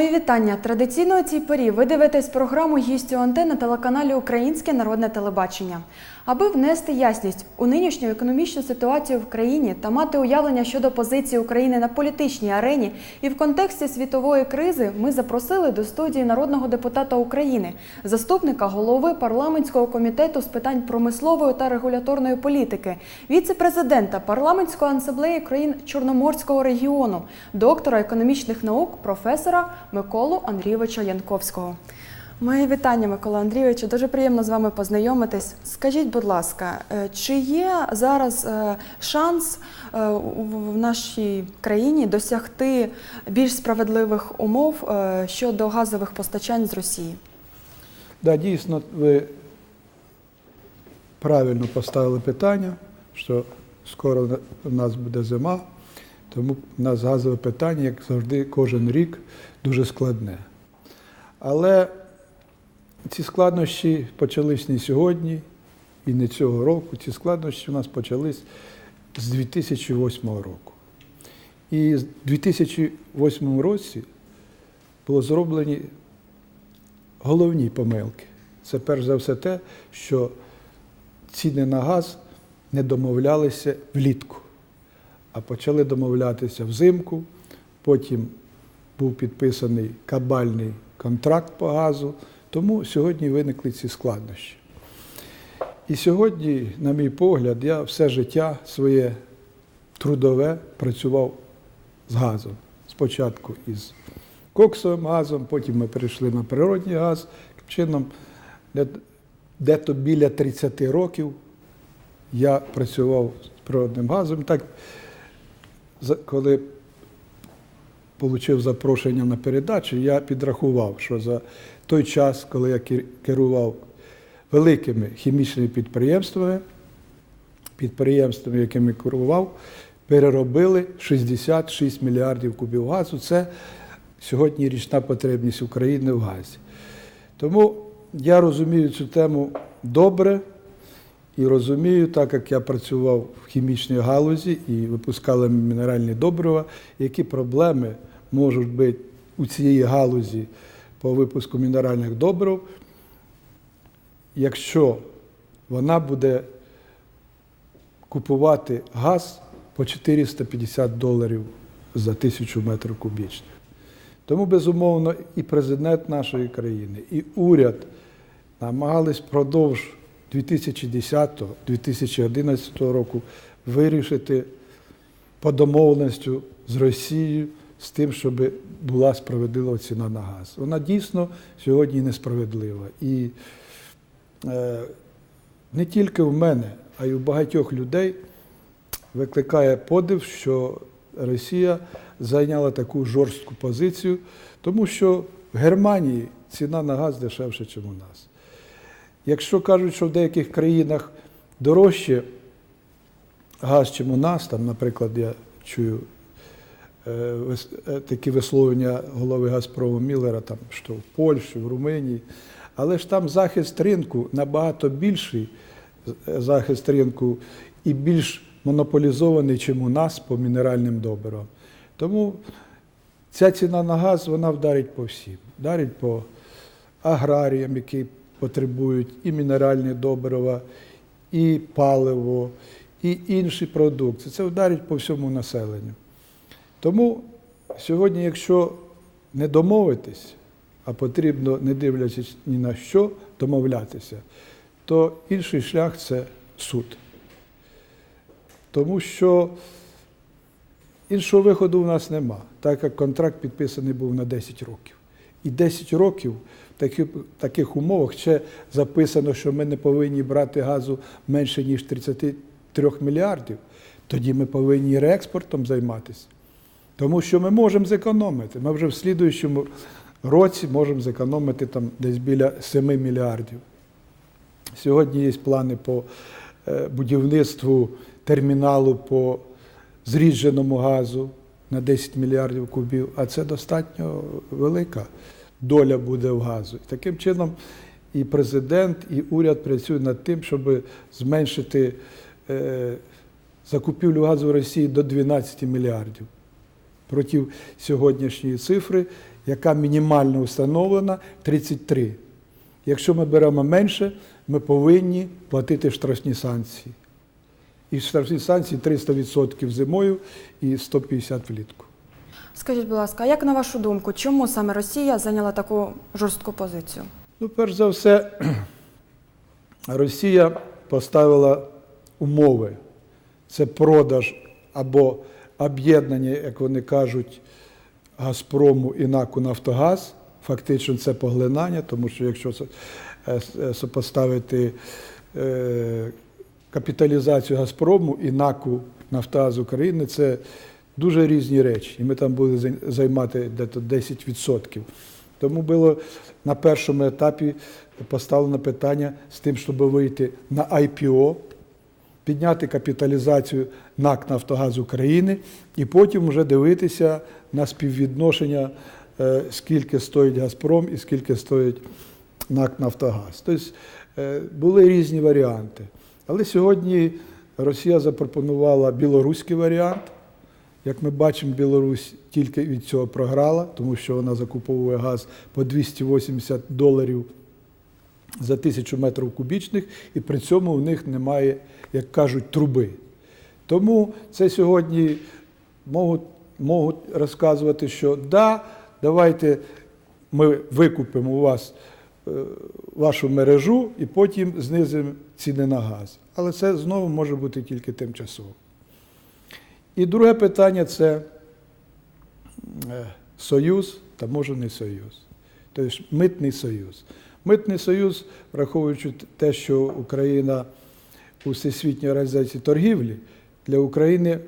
Мої вітання. Традиційно у цій порі ви дивитесь програму «Гістю Анте» на телеканалі Українське народне телебачення. Аби внести ясність у нинішню економічну ситуацію в країні та мати уявлення щодо позиції України на політичній арені і в контексті світової кризи, ми запросили до студії народного депутата України, заступника голови парламентського комітету з питань промислової та регуляторної політики, віце-президента парламентської асамблеї країн Чорноморського регіону, доктора економічних наук, професора Миколу Андрійовича Янковського. Мої вітання, Микола Андрійовичу. Дуже приємно з вами познайомитись. Скажіть, будь ласка, е, чи є зараз е, шанс е, в нашій країні досягти більш справедливих умов щодо газових постачань з Росії? Да, дійсно, ви правильно поставили питання, що скоро у нас буде зима, тому у нас газове питання, як завжди, кожен рік дуже складне. Але ці складнощі почались не сьогодні і не цього року. Ці складнощі у нас почались з 2008 року. І в 2008 році було зроблені головні помилки. Це перш за все те, що ціни на газ не домовлялися влітку, а почали домовлятися взимку. Потім був підписаний кабальний контракт по газу, тому сьогодні виникли ці складнощі. І сьогодні, на мій погляд, я все життя своє трудове працював з газом. Спочатку із коксовим газом, потім ми перейшли на природний газ. Чином, де- дето біля 30 років я працював з природним газом. Так, коли отримав запрошення на передачу, я підрахував, що за той час, коли я керував великими хімічними підприємствами, підприємствами, якими керував, переробили 66 мільярдів кубів газу. Це сьогодні річна потребність України в газі. Тому я розумію цю тему добре і розумію, так як я працював в хімічній галузі і випускали мінеральні добрива, які проблеми можуть бути у цієї галузі по випуску мінеральних добрив, якщо вона буде купувати газ по 450 доларів за тисячу метрів кубічних. Тому, безумовно, і президент нашої країни, і уряд намагались впродовж 2010-2011 року вирішити по домовленості з Росією з тим, щоб була справедлива ціна на газ. Вона дійсно сьогодні несправедлива. І е, не тільки в мене, а й у багатьох людей викликає подив, що Росія зайняла таку жорстку позицію, тому що в Германії ціна на газ дешевше, ніж у нас. Якщо кажуть, що в деяких країнах дорожче газ, ніж у нас, там, наприклад, я чую такі висловлення голови Газпрому Міллера, там, що в Польщі, в Румунії, але ж там захист ринку набагато більший е, захист ринку і більш монополізований, ніж у нас по мінеральним добривам. Тому ця ціна на газ вона вдарить по всім. Вдарить по аграріям, які потребують і мінеральні добрива, і паливо, і інші продукти. Це вдарить по всьому населенню. Тому сьогодні, якщо не домовитись, а потрібно, не дивлячись ні на що, домовлятися, то інший шлях це суд. Тому що іншого виходу в нас нема, так як контракт підписаний був на 10 років. І 10 років в таких, таких умовах ще записано, що ми не повинні брати газу менше, ніж 33 мільярдів. Тоді ми повинні реекспортом займатися. Тому що ми можемо зекономити. Ми вже в слідуючому році можемо зекономити там десь біля 7 мільярдів. Сьогодні є плани по е, будівництву терміналу по зрідженому газу на 10 мільярдів кубів, а це достатньо велика доля буде в газу. І таким чином і президент, і уряд працюють над тим, щоб зменшити е, закупівлю газу в Росії до 12 мільярдів проти сьогоднішньої цифри, яка мінімально встановлена 33. Якщо ми беремо менше, ми повинні платити штрафні санкції. І штрафні санкції 300% зимою і 150% влітку. Скажіть, будь ласка, а як на вашу думку, чому саме Росія зайняла таку жорстку позицію? Ну, перш за все, Росія поставила умови. Це продаж або об'єднання, як вони кажуть, Газпрому і НАКу Нафтогаз. Фактично це поглинання, тому що якщо е, е, сопоставити е, капіталізацію Газпрому і НАКу Нафтогаз України, це дуже різні речі. І ми там зай- займати десь 10%. Тому було на першому етапі поставлено питання з тим, щоб вийти на IPO, підняти капіталізацію НАК Нафтогаз України і потім вже дивитися на співвідношення, е, скільки стоїть Газпром і скільки стоїть НАК Нафтогаз. Тобто е, були різні варіанти. Але сьогодні Росія запропонувала білоруський варіант. Як ми бачимо, Білорусь тільки від цього програла, тому що вона закуповує газ по 280 доларів за тисячу метрів кубічних, і при цьому в них немає, як кажуть, труби. Тому це сьогодні можуть, можуть розказувати, що да, давайте ми викупимо у вас е, вашу мережу і потім знизимо ціни на газ. Але це знову може бути тільки тимчасово. І друге питання це е, союз, таможений союз, тобто митний союз. Митний союз, враховуючи те, що Україна у Всесвітній організації торгівлі, для України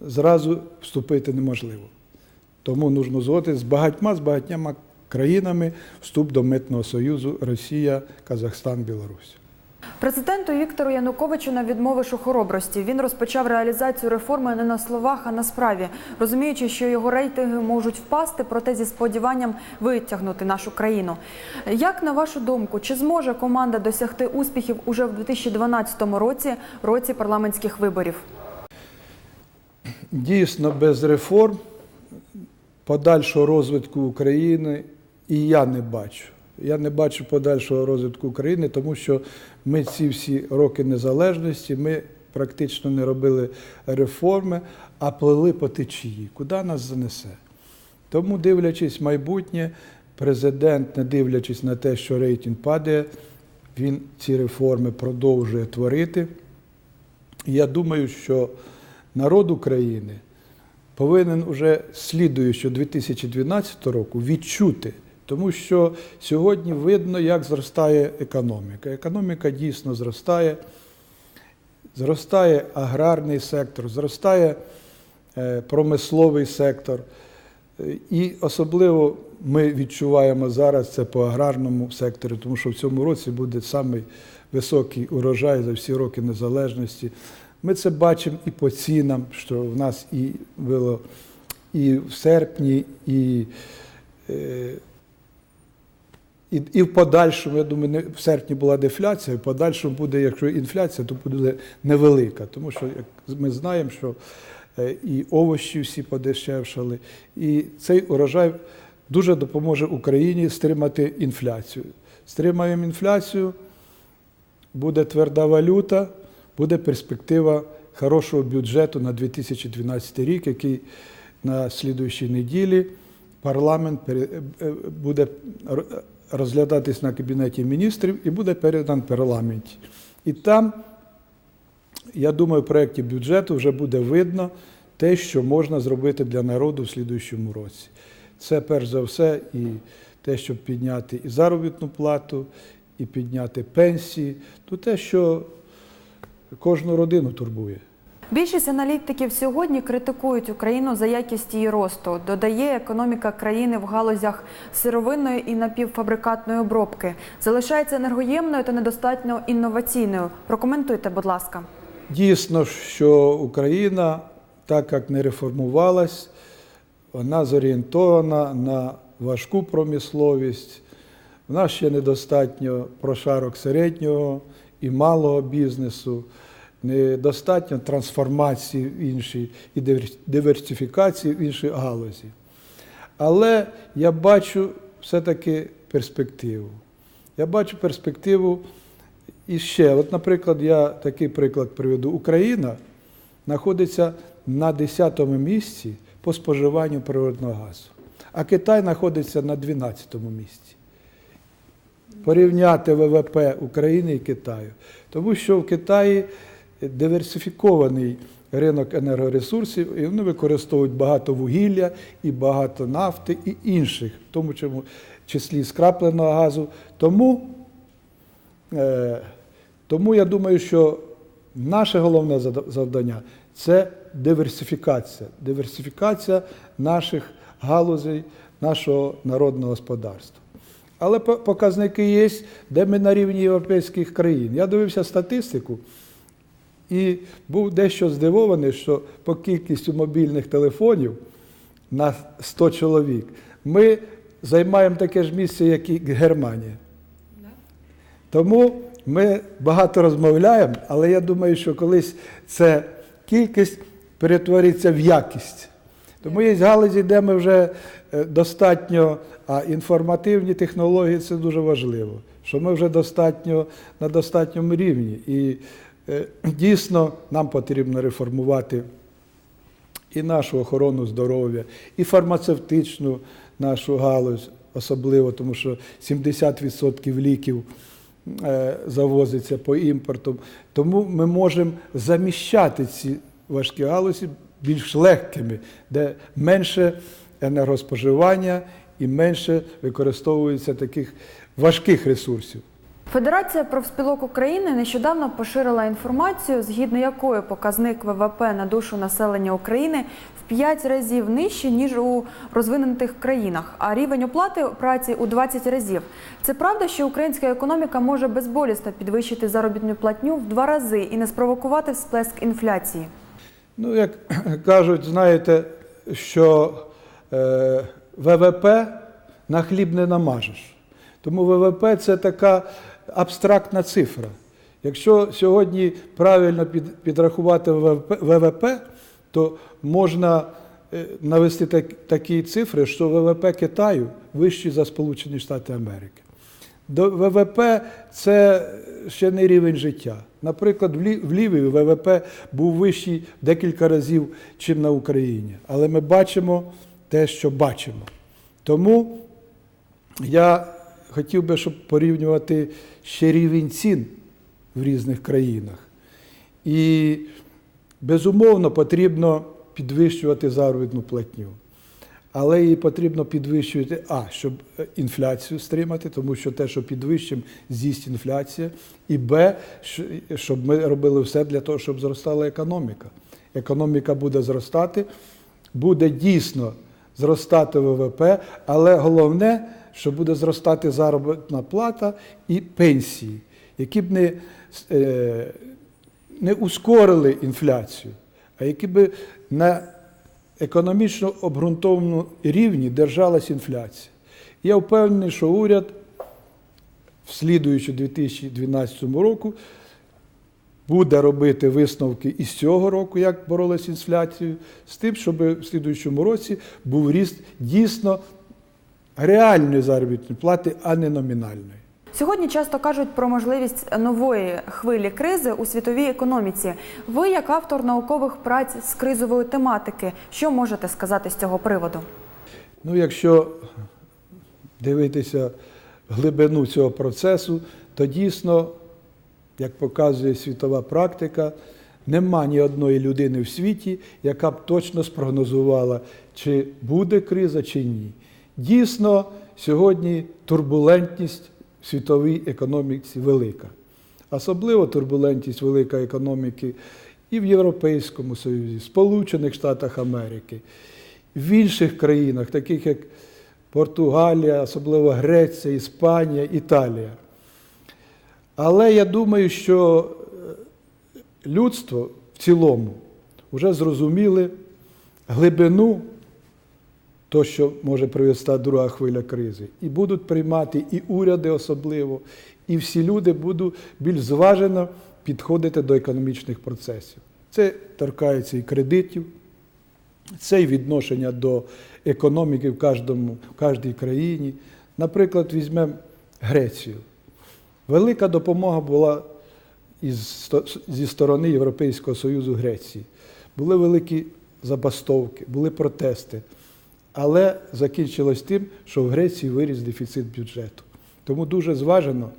зразу вступити неможливо. Тому нужно згодити з багатьма з багатьма країнами вступ до митного союзу Росія, Казахстан, Білорусь. Президенту Віктору Януковичу на відмовиш у хоробрості. Він розпочав реалізацію реформи не на словах, а на справі, розуміючи, що його рейтинги можуть впасти, проте зі сподіванням витягнути нашу країну. Як на вашу думку, чи зможе команда досягти успіхів уже в 2012 році, році парламентських виборів? Дійсно, без реформ подальшого розвитку України і я не бачу. Я не бачу подальшого розвитку України, тому що ми ці всі роки незалежності, ми практично не робили реформи, а плили по течії. Куди нас занесе? Тому, дивлячись майбутнє, президент, не дивлячись на те, що рейтинг падає, він ці реформи продовжує творити. Я думаю, що народ України повинен уже слідуючи 2012 року відчути, тому що сьогодні видно, як зростає економіка. Економіка дійсно зростає, зростає аграрний сектор, зростає е, промисловий сектор. І особливо ми відчуваємо зараз це по аграрному сектору, тому що в цьому році буде самий високий урожай за всі роки незалежності. Ми це бачимо і по цінам, що в нас і було і в серпні, і, е, і, і в подальшому, я думаю, не- в серпні була дефляція, в подальшому буде, якщо інфляція, то буде невелика. Тому що як ми знаємо, що е, і овочі всі подешевшали, і цей урожай дуже допоможе Україні стримати інфляцію. Стримаємо інфляцію, буде тверда валюта, буде перспектива хорошого бюджету на 2012 рік, який на слідуючій неділі парламент е, буде р- розглядатись на Кабінеті міністрів і буде передан парламенті. І там, я думаю, в проєкті бюджету вже буде видно те, що можна зробити для народу в слідуючому році. Це перш за все і те, щоб підняти і заробітну плату, і підняти пенсії, то те, що кожну родину турбує. Більшість аналітиків сьогодні критикують Україну за якість її росту. Додає економіка країни в галузях сировинної і напівфабрикатної обробки. Залишається енергоємною та недостатньо інноваційною. Прокоментуйте, будь ласка. Дійсно, що Україна, так як не реформувалась, вона зорієнтована на важку промисловість. В нас ще недостатньо прошарок середнього і малого бізнесу, недостатньо трансформації в інші і диверсифікації в інші галузі. Але я бачу все-таки перспективу. Я бачу перспективу і ще. От, наприклад, я такий приклад приведу. Україна знаходиться на 10-му місці по споживанню природного газу, а Китай знаходиться на 12-му місці. Порівняти ВВП України і Китаю. Тому що в Китаї диверсифікований ринок енергоресурсів, і вони використовують багато вугілля і багато нафти і інших, в тому числі скрапленого газу. Тому, е, тому я думаю, що наше головне завдання це диверсифікація, диверсифікація наших галузей, нашого народного господарства. Але показники є, де ми на рівні європейських країн. Я дивився статистику і був дещо здивований, що по кількістю мобільних телефонів на 100 чоловік ми займаємо таке ж місце, як і Германія. Тому ми багато розмовляємо, але я думаю, що колись ця кількість перетвориться в якість. Тому є галузі, де ми вже е, достатньо, а інформативні технології це дуже важливо, що ми вже достатньо на достатньому рівні. І дійсно нам потрібно реформувати і нашу охорону здоров'я, і фармацевтичну нашу галузь, особливо, тому що 70% ліків е, завозиться по імпорту. Тому ми можемо заміщати ці важкі галузі більш легкими, де менше енергоспоживання і менше використовується таких важких ресурсів. Федерація профспілок України нещодавно поширила інформацію, згідно якої показник ВВП на душу населення України в 5 разів нижчий, ніж у розвинутих країнах, а рівень оплати праці у 20 разів. Це правда, що українська економіка може безболісно підвищити заробітну платню в два рази і не спровокувати всплеск інфляції. Ну, як кажуть, знаєте, що е, ВВП на хліб не намажеш. Тому ВВП це така абстрактна цифра. Якщо сьогодні правильно підрахувати ВВП, то можна е, навести такі цифри, що ВВП Китаю вищий за Сполучені Штати Америки. До ВВП це ще не рівень життя. Наприклад, в Лі- Лівії ВВП був вищий декілька разів, чим на Україні. Але ми бачимо те, що бачимо. Тому я хотів би, щоб порівнювати ще рівень цін в різних країнах. І безумовно потрібно підвищувати заробітну платню. Але її потрібно підвищувати, а, щоб е, інфляцію стримати, тому що те, що підвищимо, з'їсть інфляція, і Б, щоб ми робили все для того, щоб зростала економіка. Економіка буде зростати, буде дійсно зростати ВВП, але головне, що буде зростати заробітна плата і пенсії, які б не, е, не ускорили інфляцію, а які б на економічно обґрунтованому рівні держалась інфляція. Я впевнений, що уряд, слідуючи 2012 року, буде робити висновки із цього року, як боролися з інфляцією, з тим, щоб в слідуючому році був ріст дійсно реальної заробітної плати, а не номінальної. Сьогодні часто кажуть про можливість нової хвилі кризи у світовій економіці. Ви, як автор наукових праць з кризової тематики, що можете сказати з цього приводу? Ну, якщо дивитися глибину цього процесу, то дійсно, як показує світова практика, нема ні одної людини в світі, яка б точно спрогнозувала, чи буде криза, чи ні. Дійсно, сьогодні турбулентність в світовій економіці велика. Особливо турбулентність велика економіки і в Європейському Союзі, Сполучених Штатах Америки, в інших країнах, таких як Португалія, особливо Греція, Іспанія, Італія. Але я думаю, що е, людство в цілому вже зрозуміли глибину то, що може привести друга хвиля кризи. І будуть приймати і уряди особливо, і всі люди будуть більш зважено підходити до економічних процесів. Це торкається і кредитів, це і відношення до економіки в, кожному, в кожній країні. Наприклад, візьмемо Грецію. Велика допомога була із, зі сторони Європейського Союзу Греції. Були великі забастовки, були протести. Але закінчилось тим, що в Греції виріс дефіцит бюджету. Тому дуже зважено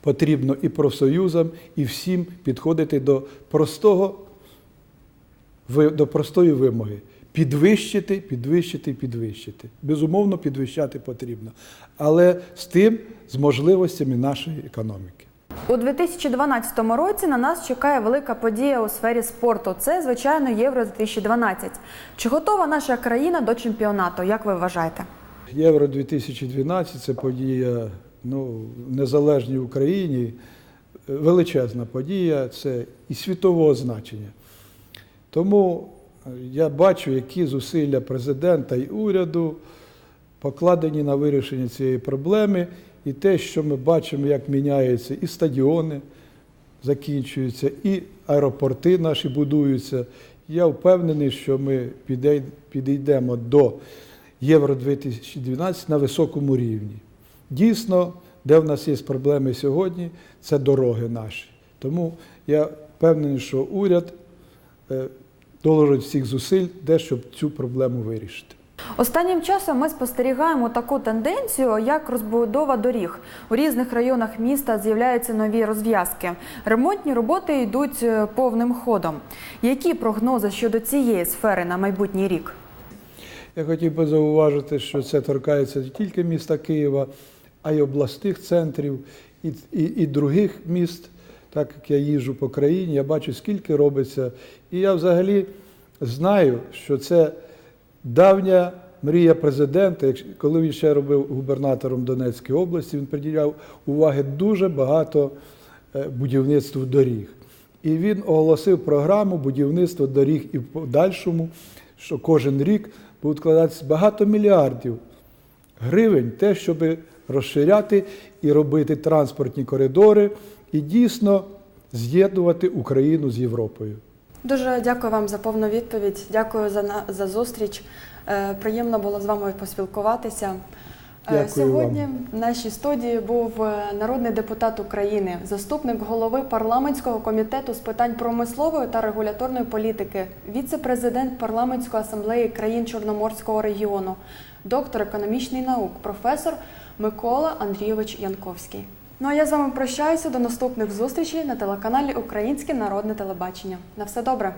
потрібно і профсоюзам, і всім підходити до простого до простої вимоги. Підвищити, підвищити, підвищити. Безумовно, підвищати потрібно. Але з тим, з можливостями нашої економіки. У 2012 році на нас чекає велика подія у сфері спорту. Це, звичайно, Євро 2012. Чи готова наша країна до чемпіонату? Як ви вважаєте? Євро 2012 це подія ну, незалежній Україні, величезна подія, це і світового значення. Тому е, я бачу, які зусилля президента і уряду покладені на вирішення цієї проблеми, і те, що ми бачимо, як міняються і стадіони закінчуються, і аеропорти наші будуються. Я впевнений, що ми підійдемо до Євро 2012 на високому рівні. Дійсно, де в нас є проблеми сьогодні, це дороги наші. Тому я впевнений, що уряд е, доложить всіх зусиль, де щоб цю проблему вирішити. Останнім часом ми спостерігаємо таку тенденцію, як розбудова доріг. У різних районах міста з'являються нові розв'язки. Ремонтні роботи йдуть е, повним ходом. Які прогнози щодо цієї сфери на майбутній рік? Я хотів би зауважити, що це торкається не тільки міста Києва, а й обласних центрів і, і, і других міст. Так як я їжджу по країні, я бачу, скільки робиться. І я взагалі знаю, що це давня мрія президента. Коли він ще робив губернатором Донецької області, він приділяв уваги дуже багато е, будівництву доріг. І він оголосив програму будівництва доріг і в подальшому, що кожен рік будуть вкладатися багато мільярдів гривень, те, щоб розширяти і робити транспортні коридори, і дійсно з'єднувати Україну з Європою. Дуже дякую вам за повну відповідь. Дякую за, на- за зустріч. Е, Приємно було з вами поспілкуватися. Е, Дякую Сьогодні вам. в нашій студії був е, народний депутат України, заступник голови парламентського комітету з питань промислової та регуляторної політики, віце-президент парламентської асамблеї країн Чорноморського регіону, доктор економічних наук, професор Микола Андрійович Янковський. Ну а я з вами прощаюся до наступних зустрічей на телеканалі Українське народне телебачення. На все добре.